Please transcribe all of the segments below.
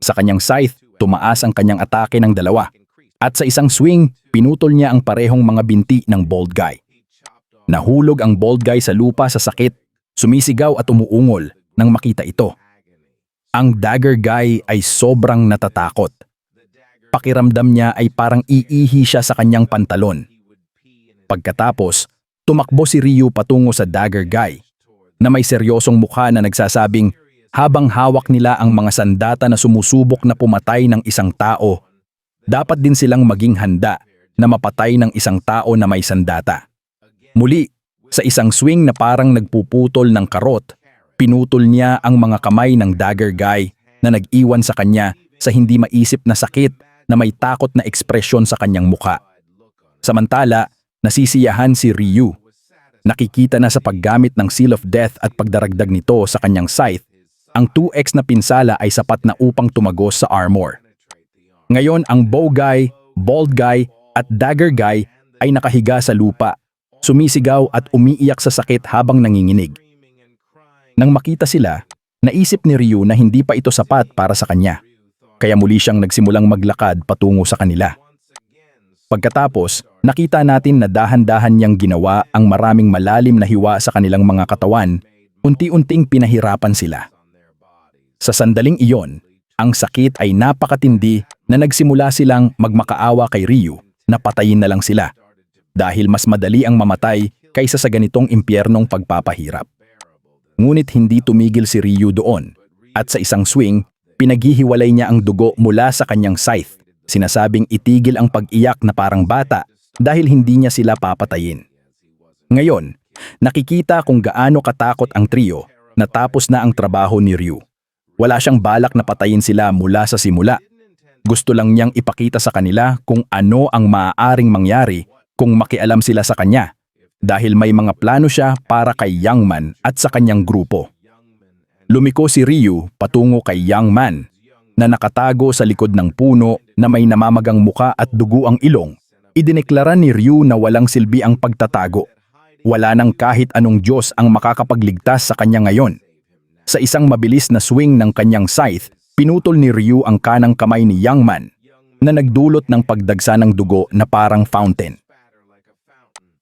Sa kanyang scythe, tumaas ang kanyang atake ng dalawa. At sa isang swing, pinutol niya ang parehong mga binti ng bald guy. Nahulog ang bald guy sa lupa sa sakit, sumisigaw at umuungol nang makita ito. Ang dagger guy ay sobrang natatakot. Pakiramdam niya ay parang iihi siya sa kanyang pantalon. Pagkatapos, tumakbo si Ryu patungo sa dagger guy na may seryosong mukha na nagsasabing habang hawak nila ang mga sandata na sumusubok na pumatay ng isang tao, dapat din silang maging handa na mapatay ng isang tao na may sandata. Muli, sa isang swing na parang nagpuputol ng karot, pinutol niya ang mga kamay ng dagger guy na nag-iwan sa kanya sa hindi maisip na sakit na may takot na ekspresyon sa kanyang mukha. Samantala, nasisiyahan si Ryu. Nakikita na sa paggamit ng Seal of Death at pagdaragdag nito sa kanyang scythe, ang 2x na pinsala ay sapat na upang tumagos sa armor. Ngayon ang bow guy, bald guy at dagger guy ay nakahiga sa lupa, sumisigaw at umiiyak sa sakit habang nanginginig. Nang makita sila, naisip ni Ryu na hindi pa ito sapat para sa kanya. Kaya muli siyang nagsimulang maglakad patungo sa kanila. Pagkatapos, nakita natin na dahan-dahan niyang ginawa ang maraming malalim na hiwa sa kanilang mga katawan, unti-unting pinahirapan sila. Sa sandaling iyon, ang sakit ay napakatindi na nagsimula silang magmakaawa kay Ryu na patayin na lang sila dahil mas madali ang mamatay kaysa sa ganitong impyernong pagpapahirap. Ngunit hindi tumigil si Ryu doon at sa isang swing, pinaghihiwalay niya ang dugo mula sa kanyang scythe, sinasabing itigil ang pag-iyak na parang bata dahil hindi niya sila papatayin. Ngayon, nakikita kung gaano katakot ang trio natapos na ang trabaho ni Ryu. Wala siyang balak na patayin sila mula sa simula. Gusto lang niyang ipakita sa kanila kung ano ang maaaring mangyari kung makialam sila sa kanya dahil may mga plano siya para kay Young Man at sa kanyang grupo. Lumiko si Ryu patungo kay Young Man na nakatago sa likod ng puno na may namamagang muka at dugo ang ilong. Idineklara ni Ryu na walang silbi ang pagtatago. Wala nang kahit anong Diyos ang makakapagligtas sa kanya ngayon. Sa isang mabilis na swing ng kanyang scythe, pinutol ni Ryu ang kanang kamay ni Young Man na nagdulot ng pagdagsa ng dugo na parang fountain.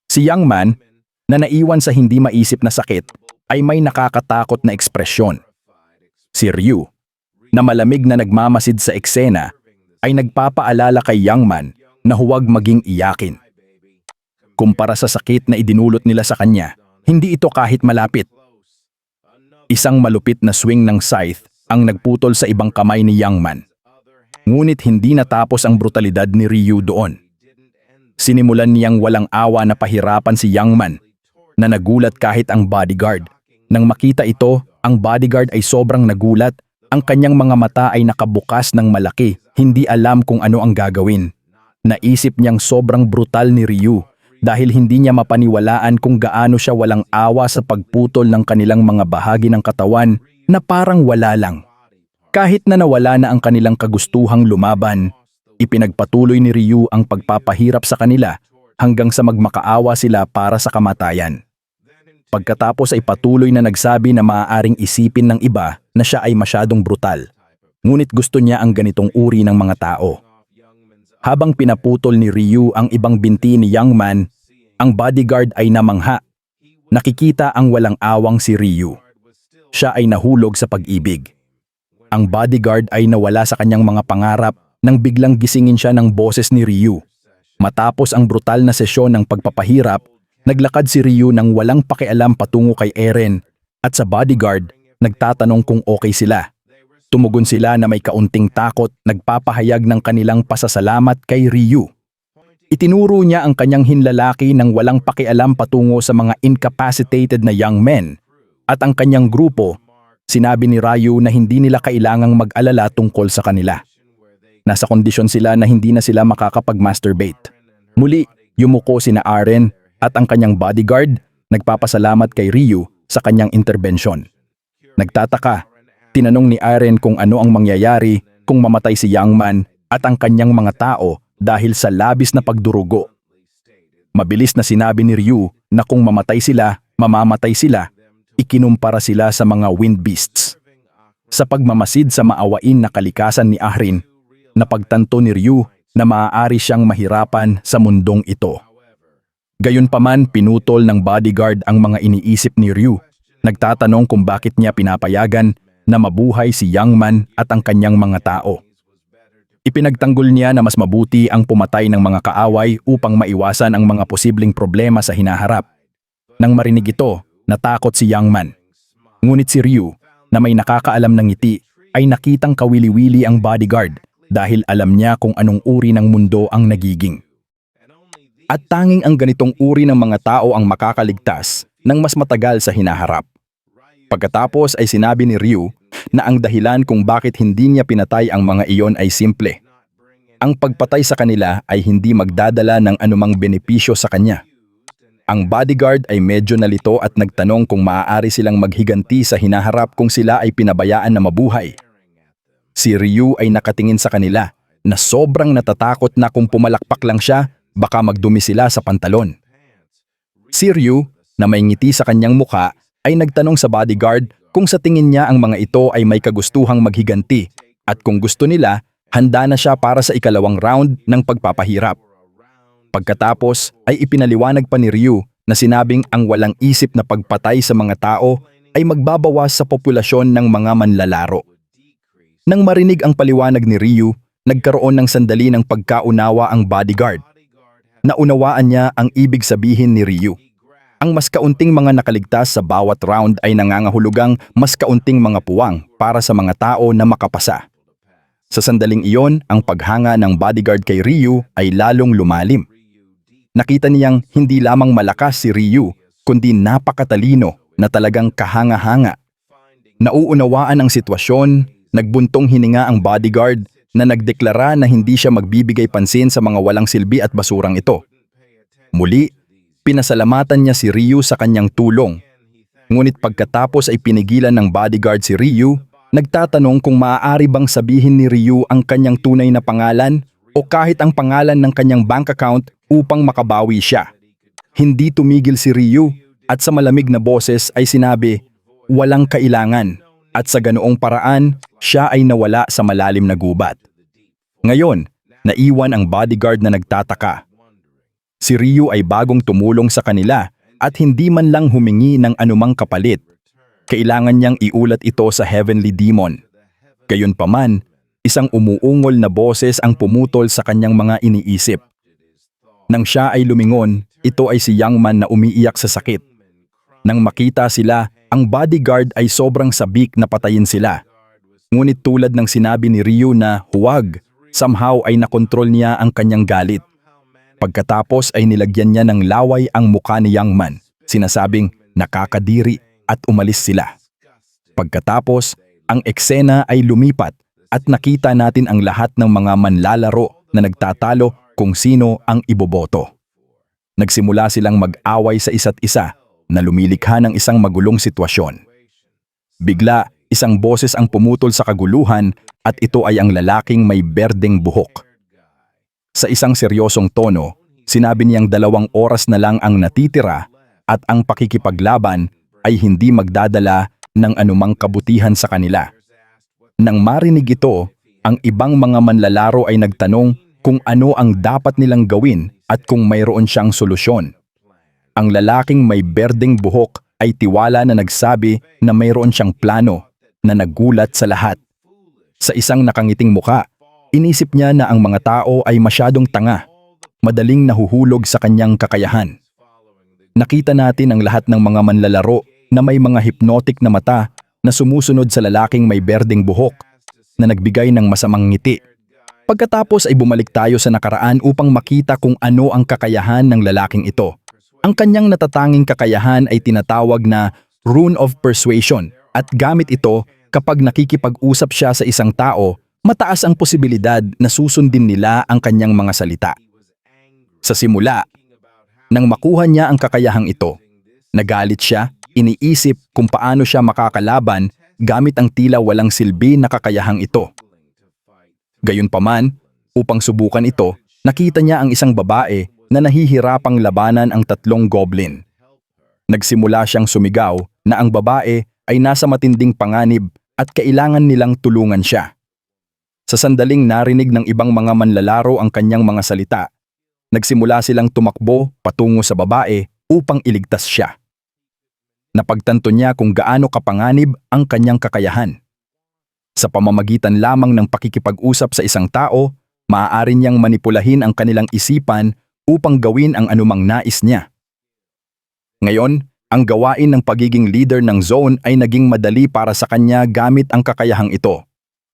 Si Young Man, na naiwan sa hindi maisip na sakit, ay may nakakatakot na ekspresyon. Si Ryu, na malamig na nagmamasid sa eksena, ay nagpapaalala kay Young Man na huwag maging iyakin. Kumpara sa sakit na idinulot nila sa kanya, hindi ito kahit malapit. Isang malupit na swing ng scythe ang nagputol sa ibang kamay ni Young Man. Ngunit hindi natapos ang brutalidad ni Ryu doon. Sinimulan niyang walang awa na pahirapan si Young Man na nagulat kahit ang bodyguard. Nang makita ito, ang bodyguard ay sobrang nagulat. Ang kanyang mga mata ay nakabukas ng malaki, hindi alam kung ano ang gagawin. Naisip niyang sobrang brutal ni Ryu dahil hindi niya mapaniwalaan kung gaano siya walang awa sa pagputol ng kanilang mga bahagi ng katawan na parang wala lang. Kahit na nawala na ang kanilang kagustuhang lumaban, ipinagpatuloy ni Ryu ang pagpapahirap sa kanila hanggang sa magmakaawa sila para sa kamatayan. Pagkatapos ay patuloy na nagsabi na maaaring isipin ng iba na siya ay masyadong brutal. Ngunit gusto niya ang ganitong uri ng mga tao. Habang pinaputol ni Ryu ang ibang binti ni Young Man, ang bodyguard ay namangha. Nakikita ang walang awang si Ryu. Siya ay nahulog sa pag-ibig. Ang bodyguard ay nawala sa kanyang mga pangarap nang biglang gisingin siya ng boses ni Ryu. Matapos ang brutal na sesyon ng pagpapahirap, naglakad si Ryu nang walang pakialam patungo kay Eren at sa bodyguard, nagtatanong kung okay sila. Tumugon sila na may kaunting takot, nagpapahayag ng kanilang pasasalamat kay Ryu. Itinuro niya ang kanyang hinlalaki ng walang pakialam patungo sa mga incapacitated na young men at ang kanyang grupo, sinabi ni Ryu na hindi nila kailangang mag-alala tungkol sa kanila. Nasa kondisyon sila na hindi na sila makakapag-masturbate. Muli, yumuko sina Aren at ang kanyang bodyguard nagpapasalamat kay Ryu sa kanyang interbensyon. Nagtataka, tinanong ni Aren kung ano ang mangyayari kung mamatay si Young Man at ang kanyang mga tao dahil sa labis na pagdurugo. Mabilis na sinabi ni Ryu na kung mamatay sila, mamamatay sila, ikinumpara sila sa mga wind beasts. sa pagmamasid sa maawain na kalikasan ni Ahrin, napagtanto ni Ryu na maaari siyang mahirapan sa mundong ito. Gayunpaman pinutol ng bodyguard ang mga iniisip ni Ryu. Nagtatanong kung bakit niya pinapayagan na mabuhay si Young Man at ang kanyang mga tao. Ipinagtanggol niya na mas mabuti ang pumatay ng mga kaaway upang maiwasan ang mga posibleng problema sa hinaharap. Nang marinig ito, natakot si Young Man. Ngunit si Ryu, na may nakakaalam ng ngiti, ay nakitang kawili-wili ang bodyguard dahil alam niya kung anong uri ng mundo ang nagiging. At tanging ang ganitong uri ng mga tao ang makakaligtas ng mas matagal sa hinaharap. Pagkatapos ay sinabi ni Ryu na ang dahilan kung bakit hindi niya pinatay ang mga iyon ay simple. Ang pagpatay sa kanila ay hindi magdadala ng anumang benepisyo sa kanya. Ang bodyguard ay medyo nalito at nagtanong kung maaari silang maghiganti sa hinaharap kung sila ay pinabayaan na mabuhay. Si Ryu ay nakatingin sa kanila na sobrang natatakot na kung pumalakpak lang siya, baka magdumi sila sa pantalon. Si Ryu, na may ngiti sa kanyang muka, ay nagtanong sa bodyguard kung sa tingin niya ang mga ito ay may kagustuhang maghiganti at kung gusto nila, handa na siya para sa ikalawang round ng pagpapahirap. Pagkatapos ay ipinaliwanag pa ni Ryu na sinabing ang walang isip na pagpatay sa mga tao ay magbabawas sa populasyon ng mga manlalaro. Nang marinig ang paliwanag ni Ryu, nagkaroon ng sandali ng pagkaunawa ang bodyguard. Naunawaan niya ang ibig sabihin ni Ryu. Ang mas kaunting mga nakaligtas sa bawat round ay nangangahulugang mas kaunting mga puwang para sa mga tao na makapasa. Sa sandaling iyon, ang paghanga ng bodyguard kay Ryu ay lalong lumalim. Nakita niyang hindi lamang malakas si Ryu, kundi napakatalino na talagang kahanga-hanga. Nauunawaan ang sitwasyon, nagbuntong hininga ang bodyguard na nagdeklara na hindi siya magbibigay pansin sa mga walang silbi at basurang ito. Muli, pinasalamatan niya si Ryu sa kanyang tulong. Ngunit pagkatapos ay pinigilan ng bodyguard si Ryu, nagtatanong kung maaari bang sabihin ni Ryu ang kanyang tunay na pangalan o kahit ang pangalan ng kanyang bank account upang makabawi siya. Hindi tumigil si Ryu at sa malamig na boses ay sinabi, walang kailangan at sa ganoong paraan, siya ay nawala sa malalim na gubat. Ngayon, naiwan ang bodyguard na nagtataka. Si Ryu ay bagong tumulong sa kanila at hindi man lang humingi ng anumang kapalit. Kailangan niyang iulat ito sa Heavenly Demon. Gayunpaman, isang umuungol na boses ang pumutol sa kanyang mga iniisip. Nang siya ay lumingon, ito ay si Young Man na umiiyak sa sakit. Nang makita sila, ang bodyguard ay sobrang sabik na patayin sila. Ngunit tulad ng sinabi ni Ryu na huwag, somehow ay nakontrol niya ang kanyang galit. Pagkatapos ay nilagyan niya ng laway ang muka ni Young Man, sinasabing nakakadiri at umalis sila. Pagkatapos, ang eksena ay lumipat at nakita natin ang lahat ng mga manlalaro na nagtatalo kung sino ang iboboto. Nagsimula silang mag-away sa isa't isa na lumilikha ng isang magulong sitwasyon. Bigla, isang boses ang pumutol sa kaguluhan at ito ay ang lalaking may berdeng buhok. Sa isang seryosong tono, sinabi niyang dalawang oras na lang ang natitira at ang pakikipaglaban ay hindi magdadala ng anumang kabutihan sa kanila. Nang marinig ito, ang ibang mga manlalaro ay nagtanong kung ano ang dapat nilang gawin at kung mayroon siyang solusyon. Ang lalaking may berdeng buhok ay tiwala na nagsabi na mayroon siyang plano na nagulat sa lahat. Sa isang nakangiting muka, inisip niya na ang mga tao ay masyadong tanga, madaling nahuhulog sa kanyang kakayahan. Nakita natin ang lahat ng mga manlalaro na may mga hypnotic na mata na sumusunod sa lalaking may berdeng buhok na nagbigay ng masamang ngiti. Pagkatapos ay bumalik tayo sa nakaraan upang makita kung ano ang kakayahan ng lalaking ito. Ang kanyang natatanging kakayahan ay tinatawag na Rune of Persuasion at gamit ito kapag nakikipag-usap siya sa isang tao, mataas ang posibilidad na susundin nila ang kanyang mga salita. Sa simula, nang makuha niya ang kakayahang ito, nagalit siya, iniisip kung paano siya makakalaban gamit ang tila walang silbi na kakayahang ito. Gayunpaman, upang subukan ito, nakita niya ang isang babae na nahihirapang labanan ang tatlong goblin. Nagsimula siyang sumigaw na ang babae ay nasa matinding panganib at kailangan nilang tulungan siya. Sa sandaling narinig ng ibang mga manlalaro ang kanyang mga salita, nagsimula silang tumakbo patungo sa babae upang iligtas siya. Napagtanto niya kung gaano kapanganib ang kanyang kakayahan. Sa pamamagitan lamang ng pakikipag-usap sa isang tao, maaari niyang manipulahin ang kanilang isipan upang gawin ang anumang nais niya. Ngayon, ang gawain ng pagiging leader ng zone ay naging madali para sa kanya gamit ang kakayahang ito.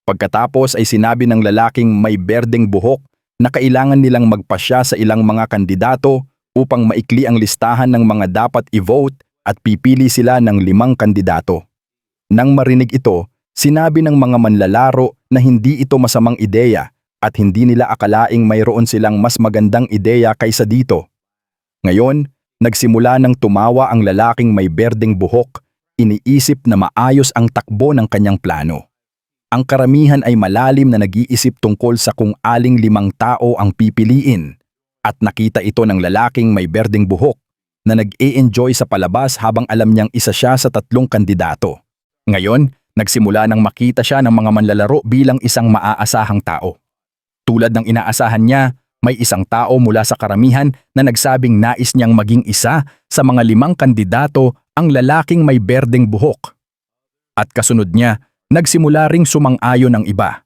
Pagkatapos ay sinabi ng lalaking may berdeng buhok na kailangan nilang magpasya sa ilang mga kandidato upang maikli ang listahan ng mga dapat i-vote at pipili sila ng limang kandidato. Nang marinig ito, sinabi ng mga manlalaro na hindi ito masamang ideya at hindi nila akalaing mayroon silang mas magandang ideya kaysa dito. Ngayon, nagsimula ng tumawa ang lalaking may berdeng buhok, iniisip na maayos ang takbo ng kanyang plano. Ang karamihan ay malalim na nag-iisip tungkol sa kung aling limang tao ang pipiliin at nakita ito ng lalaking may berdeng buhok na nag-e-enjoy sa palabas habang alam niyang isa siya sa tatlong kandidato. Ngayon, nagsimula nang makita siya ng mga manlalaro bilang isang maaasahang tao. Tulad ng inaasahan niya, may isang tao mula sa karamihan na nagsabing nais niyang maging isa sa mga limang kandidato ang lalaking may berdeng buhok. At kasunod niya, nagsimula ring sumang-ayon ang iba.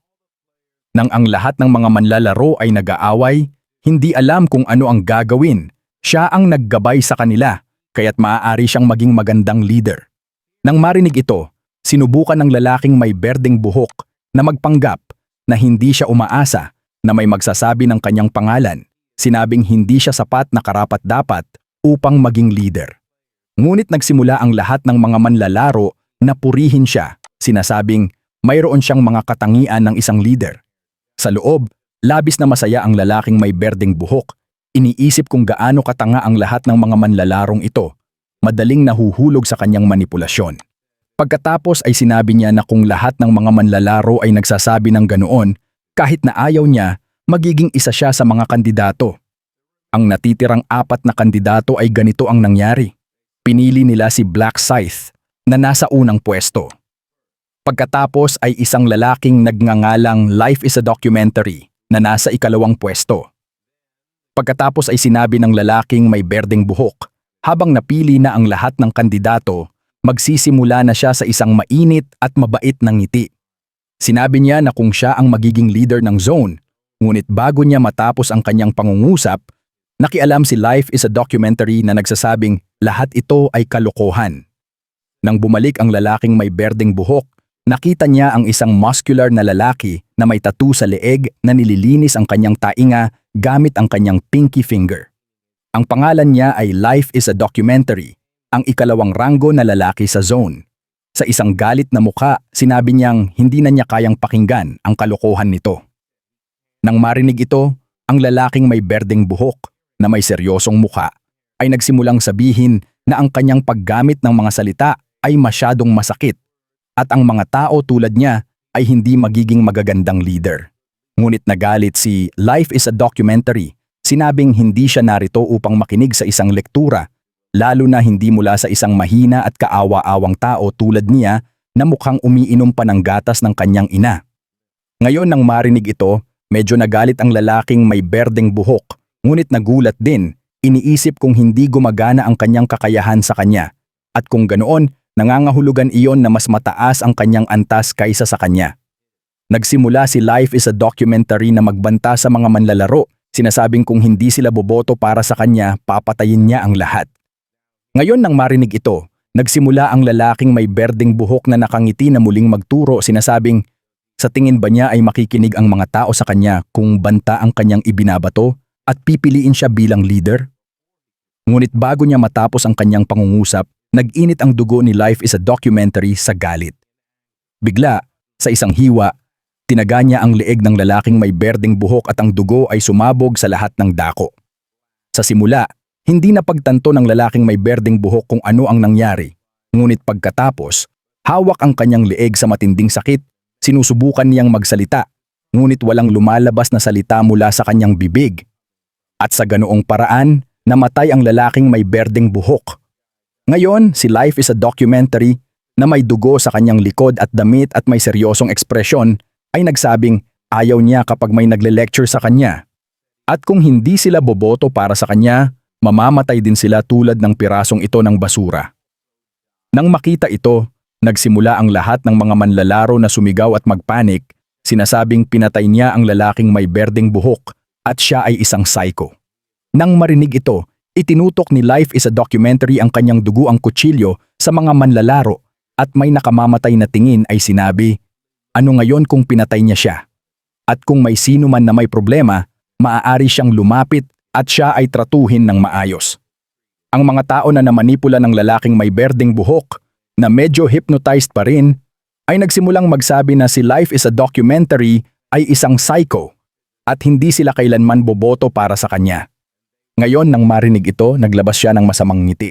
Nang ang lahat ng mga manlalaro ay nag-aaway, hindi alam kung ano ang gagawin. Siya ang naggabay sa kanila, kaya't maaari siyang maging magandang leader. Nang marinig ito, sinubukan ng lalaking may berdeng buhok na magpanggap na hindi siya umaasa na may magsasabi ng kanyang pangalan, sinabing hindi siya sapat na karapat-dapat upang maging leader. Ngunit nagsimula ang lahat ng mga manlalaro na purihin siya, sinasabing mayroon siyang mga katangian ng isang leader. Sa loob, labis na masaya ang lalaking may berdeng buhok. Iniisip kung gaano katanga ang lahat ng mga manlalarong ito. Madaling nahuhulog sa kanyang manipulasyon. Pagkatapos ay sinabi niya na kung lahat ng mga manlalaro ay nagsasabi ng ganoon, kahit na ayaw niya, magiging isa siya sa mga kandidato. Ang natitirang apat na kandidato ay ganito ang nangyari. Pinili nila si Black Scythe na nasa unang pwesto. Pagkatapos ay isang lalaking nagngangalang Life is a Documentary na nasa ikalawang pwesto. Pagkatapos ay sinabi ng lalaking may berdeng buhok, habang napili na ang lahat ng kandidato, magsisimula na siya sa isang mainit at mabait na ngiti. Sinabi niya na kung siya ang magiging leader ng zone, ngunit bago niya matapos ang kanyang pangungusap, nakialam si Life is a documentary na nagsasabing lahat ito ay kalokohan. Nang bumalik ang lalaking may berdeng buhok, nakita niya ang isang muscular na lalaki na may tattoo sa leeg na nililinis ang kanyang tainga gamit ang kanyang pinky finger. Ang pangalan niya ay Life is a Documentary, ang ikalawang ranggo na lalaki sa zone. Sa isang galit na muka, sinabi niyang hindi na niya kayang pakinggan ang kalokohan nito. Nang marinig ito, ang lalaking may berdeng buhok na may seryosong muka ay nagsimulang sabihin na ang kanyang paggamit ng mga salita ay masyadong masakit at ang mga tao tulad niya ay hindi magiging magagandang leader. Ngunit nagalit si Life is a Documentary, sinabing hindi siya narito upang makinig sa isang lektura lalo na hindi mula sa isang mahina at kaawa-awang tao tulad niya na mukhang umiinom pa ng gatas ng kanyang ina. Ngayon nang marinig ito, medyo nagalit ang lalaking may berdeng buhok, ngunit nagulat din, iniisip kung hindi gumagana ang kanyang kakayahan sa kanya, at kung ganoon, nangangahulugan iyon na mas mataas ang kanyang antas kaysa sa kanya. Nagsimula si Life is a documentary na magbanta sa mga manlalaro, sinasabing kung hindi sila boboto para sa kanya, papatayin niya ang lahat. Ngayon nang marinig ito, nagsimula ang lalaking may berdeng buhok na nakangiti na muling magturo sinasabing, sa tingin ba niya ay makikinig ang mga tao sa kanya kung banta ang kanyang ibinabato at pipiliin siya bilang leader? Ngunit bago niya matapos ang kanyang pangungusap, nag-init ang dugo ni Life is a documentary sa galit. Bigla, sa isang hiwa, tinaga niya ang leeg ng lalaking may berdeng buhok at ang dugo ay sumabog sa lahat ng dako. Sa simula, hindi napagtanto ng lalaking may berdeng buhok kung ano ang nangyari. Ngunit pagkatapos, hawak ang kanyang leeg sa matinding sakit, sinusubukan niyang magsalita, ngunit walang lumalabas na salita mula sa kanyang bibig. At sa ganoong paraan, namatay ang lalaking may berdeng buhok. Ngayon, si Life is a documentary, na may dugo sa kanyang likod at damit at may seryosong ekspresyon ay nagsabing ayaw niya kapag may nagle-lecture sa kanya. At kung hindi sila boboto para sa kanya, mamamatay din sila tulad ng pirasong ito ng basura. Nang makita ito, nagsimula ang lahat ng mga manlalaro na sumigaw at magpanik, sinasabing pinatay niya ang lalaking may berdeng buhok at siya ay isang psycho. Nang marinig ito, itinutok ni Life is a Documentary ang kanyang dugo ang kutsilyo sa mga manlalaro at may nakamamatay na tingin ay sinabi, ano ngayon kung pinatay niya siya? At kung may sino man na may problema, maaari siyang lumapit at siya ay tratuhin ng maayos. Ang mga tao na namanipula ng lalaking may berdeng buhok na medyo hypnotized pa rin ay nagsimulang magsabi na si Life is a Documentary ay isang psycho at hindi sila kailanman boboto para sa kanya. Ngayon nang marinig ito, naglabas siya ng masamang ngiti.